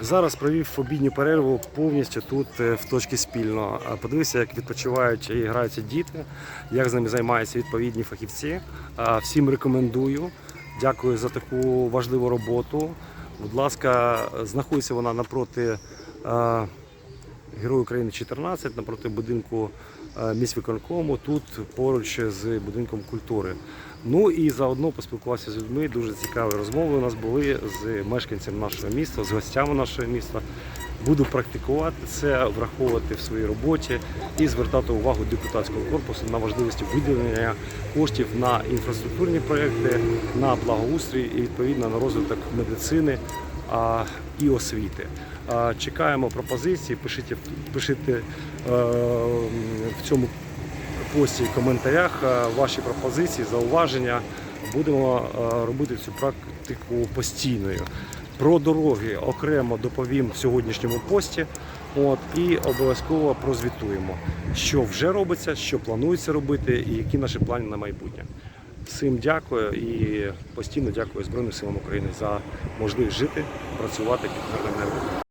Зараз провів обідню перерву повністю тут е, в точці спільно. Подивися, як відпочивають і граються діти, як з ними займаються відповідні фахівці. Всім рекомендую. Дякую за таку важливу роботу. Будь ласка, знаходиться вона напроти Герой України 14, напроти будинку е, міськвиконкому, тут поруч з будинком культури. Ну і заодно поспілкувався з людьми. Дуже цікаві розмови у нас були з мешканцями нашого міста, з гостями нашого міста. Буду практикувати це, враховувати в своїй роботі і звертати увагу депутатського корпусу на важливості виділення коштів на інфраструктурні проекти, на благоустрій і відповідно на розвиток медицини і освіти. Чекаємо пропозиції, пишіть, пишіть е, в цьому пості і коментарях е, ваші пропозиції, зауваження. Будемо е, робити цю практику постійною. Про дороги окремо доповім в сьогоднішньому пості. От, і обов'язково прозвітуємо, що вже робиться, що планується робити, і які наші плани на майбутнє. Всім дякую і постійно дякую Збройним силам України за можливість жити, працювати під мирним небом.